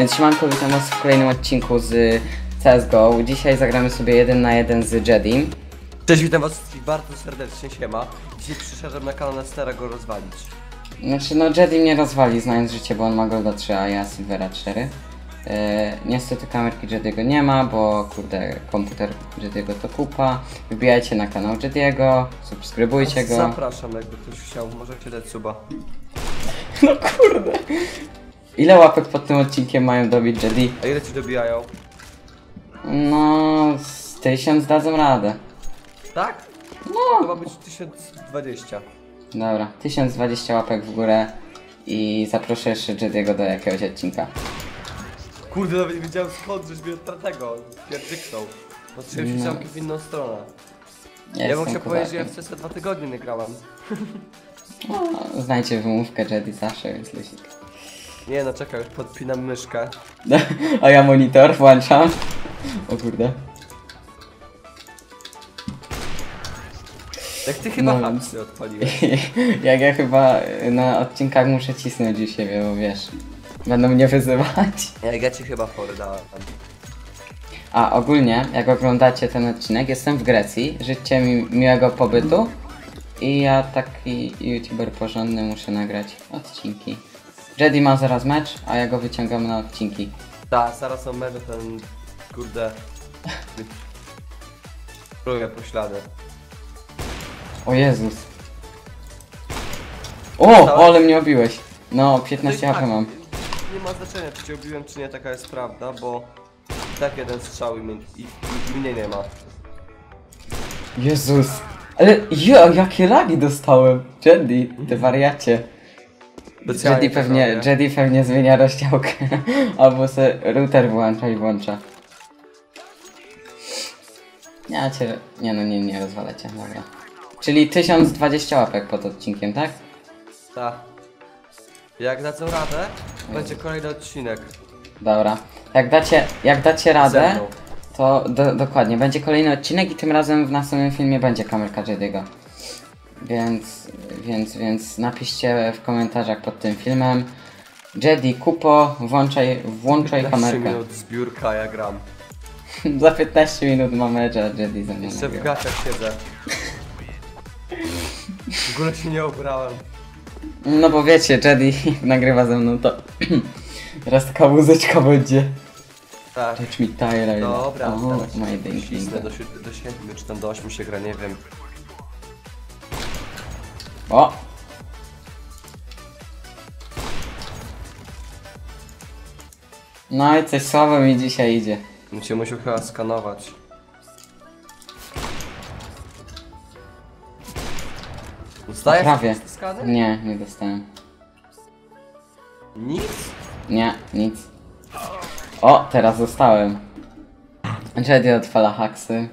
Więc siemanko, witam was w kolejnym odcinku z CSGO. Dzisiaj zagramy sobie jeden na jeden z Jedim. Cześć, witam was wszystkich bardzo serdecznie, siema. Dzisiaj przyszedłem na kanał Nestera go rozwalić. Znaczy no Jedim nie rozwali znając życie, bo on ma Golda 3, a ja Silvera 4. E, niestety kamerki Jediego nie ma, bo kurde komputer Jediego to kupa. Wbijajcie na kanał Jediego, subskrybujcie go. Zapraszam, jakby ktoś chciał, możecie dać suba. No kurde. Ile łapek pod tym odcinkiem mają dobić Jedi? A ile ci dobijają? No z tysiąc dadzą radę. Tak? No. To ma być 1020. Dobra, 1020 łapek w górę i zaproszę jeszcze Jediego do jakiegoś odcinka. Kurde, nawet nie wiedziałem skąd, żeś mnie od tego pierdyknął. Patrzyłem się No. całkiem w inną stronę. Ja, Ja chciał powiedzieć, że ja w CS dwa tygodnie nie grałem. No, znajdzie wymówkę Jedi zawsze, więc lusik. Nie no, czekaj, już podpinam myszkę. A ja monitor włączam. O kurde. Jak ty chyba No, hapsy odpaliłeś. Jak ja chyba na odcinkach muszę cisnąć u siebie, bo wiesz, będą mnie wyzywać. Jak ja ci chyba fory dałem. A ogólnie, jak oglądacie ten odcinek, jestem w Grecji. Życzcie mi miłego pobytu. I ja taki youtuber porządny muszę nagrać odcinki. Jedi ma zaraz mecz, a ja go wyciągam na odcinki. Tak, zaraz są mecze ten, kurde... Próbuję poślady. O Jezus. O, ale mnie obiłeś. No, 15 No HP mam. Nie ma znaczenia, czy cię obiłem, czy nie, taka jest prawda, bo tak jeden strzał i, i, i mnie nie ma. Jezus. Ale ja, jakie lagi dostałem. Jedi, ty wariacie. Specjalnie Jedi pewnie. Jedi pewnie zmienia rozdziałkę. Albo se router włącza i włącza. Ja cię... Nie no, nie, nie rozwalę cię, dobra. Czyli 1020 łapek pod odcinkiem, tak? Tak. Jak dadzą radę, będzie kolejny odcinek. Dobra. Jak dacie, jak dacie radę, to do, dokładnie, będzie kolejny odcinek i tym razem w następnym filmie będzie kamerka Jediego. Więc, więc, więc napiszcie w komentarzach pod tym filmem Jedi, kupo, włączaj, włączaj 15 kamerkę. minut zbiórka, ja gram. Za 15 minut mam mecz, a Jedi ze mną Jeszcze w gaciach siedzę. W ogóle się nie ubrałem. No bo wiecie, Jedi nagrywa ze mną to... Teraz taka muzyczka będzie. Tak. Touch me Tyler. Dobra, oh, teraz my ding do, do 7 czy tam do 8 się gra, nie wiem. O! No i coś słabo mi dzisiaj idzie. Bym cię musiał chyba skanować. Dostajesz Prawie. te skany? Nie, nie dostałem. Nic? Nie, nic. O, teraz dostałem. Jedi odpala haksy.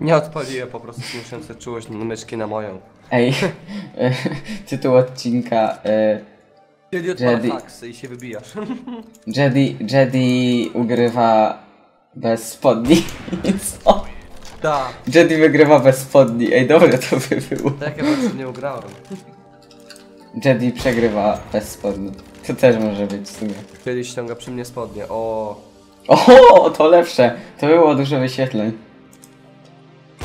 Nie odpaliłem, po prostu muszę czułość myszki na moją. Ej, tytuł odcinka. y, odpala Jedi. faksy i się wybijasz. Jedi, Jedi ugrywa bez spodni. Co? Tak, Jedi wygrywa bez spodni. Ej, dobre to by było. tak ja właśnie nie ugrałem. Jedi przegrywa bez spodni. To też może być w sumie. Kiedyś ściąga przy mnie spodnie, o. O, to lepsze. To było dużo wyświetleń.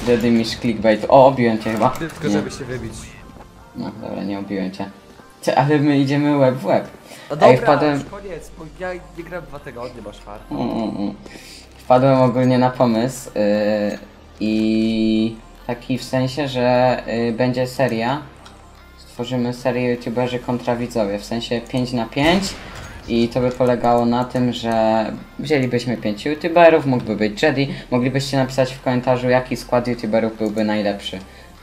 Jedi misz clickbait. O, obiłem cię chyba. Tylko Nie. żeby się wybić. No dobra, nie obiłem cię. Ty, ale my idziemy łeb w łeb. No Ej, dobra, wpadłem... już koniec, bo ja nie grałem dwa tygodnie, masz fart. Mm, mm, mm. Wpadłem ogólnie na pomysł yy, i taki w sensie, że yy, będzie seria. Stworzymy serię youtuberzy kontra widzowie, w sensie 5 na 5 i to by polegało na tym, że wzięlibyśmy 5 youtuberów, mógłby być Jedi, moglibyście napisać w komentarzu jaki skład youtuberów byłby najlepszy,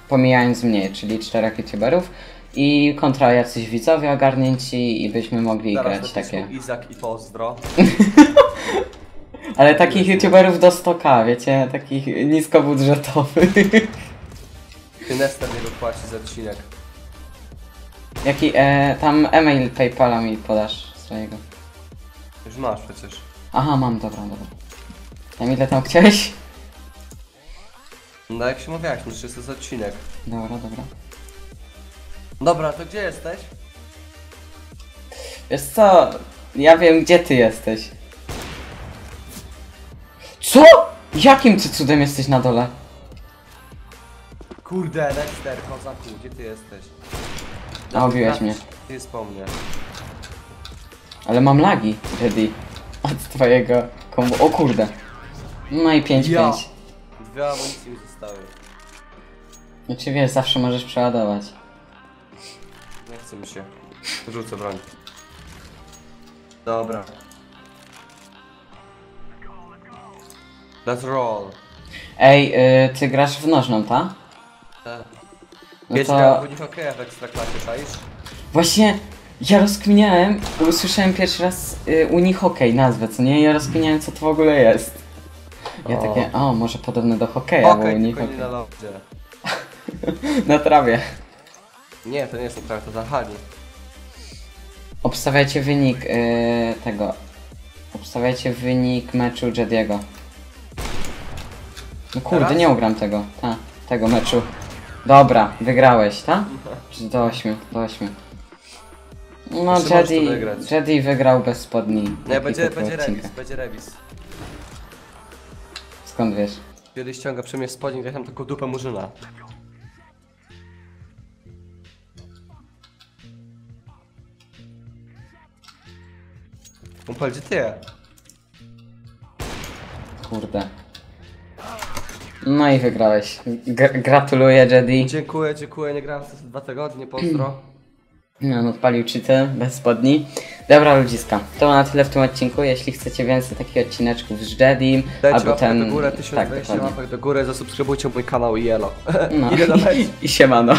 pomijając mnie, czyli 4 youtuberów i kontra jacyś widzowie ogarnięci i byśmy mogli Zaraz grać takie... Izak i pozdro. Ale takich youtuberów do 100k, wiecie, takich niskobudżetowych. Ty Nester nie płaci za odcinek. Jaki, e, tam e-mail Paypala mi podasz swojego. Już masz przecież. Aha, mam, dobra, dobra. Tam ile tam chciałeś? No jak się mówiłeś, no to jest odcinek. Dobra, dobra. Dobra, to gdzie jesteś? Wiesz co, ja wiem gdzie ty jesteś. Co? Jakim ty cudem jesteś na dole? Kurde, Dexter, kozaku, gdzie ty jesteś? A, obiłeś mnie. Ty jest po mnie. Ale mam lagi, Jedi. Od twojego kombo. O kurde. No i 5-5. Ja. Dwie amunicje mi zostały. Znaczy wiesz, zawsze możesz przeładować. Nie chce mi się. Rzucę broń. Dobra. Let's roll. Ej, y, ty grasz w nożną, ta? Tak. No Wiecie, to- to... w hokeja w Ekstraklasie, czaisz? Właśnie, ja rozkminiałem, usłyszałem pierwszy raz y, unihokej nazwę, co nie? Ja rozkminiałem, co to w ogóle jest. Ja O. takie, o, może podobne do hokeja, bo Okej, unihokej. nie na. Na trawie. Nie, to nie jest naprawdę, to na hali. Obstawiajcie wynik y, tego. Obstawiajcie wynik meczu Jediego. No kurde, Teraz? nie ugram tego. Ta, tego meczu. Dobra, wygrałeś, ta? Czy do 8, do 8. No Jeszcze możesz to Jedi, wygrać. Jedi wygrał bez spodni. Nie, Taki będzie, będzie odcinka. remis, będzie remis. Skąd wiesz? Kiedy ściąga przy mnie spodnie, jak tam taką dupę murzyna. Kumpel, gdzie ty? Kurde. No i wygrałeś. G gratuluję Jedi. Dziękuję, dziękuję, nie grałem przez dwa tygodnie, pozdro. No, on odpalił cheaty bez spodni. Dobra ludziska, to na tyle w tym odcinku. Jeśli chcecie więcej takich odcineczków z Jedim, Dajcie albo ten... do góry, tak, 1020 dokładnie. łapek do góry, zasubskrybujcie mój kanał i elo. No. Meczu. I siemano.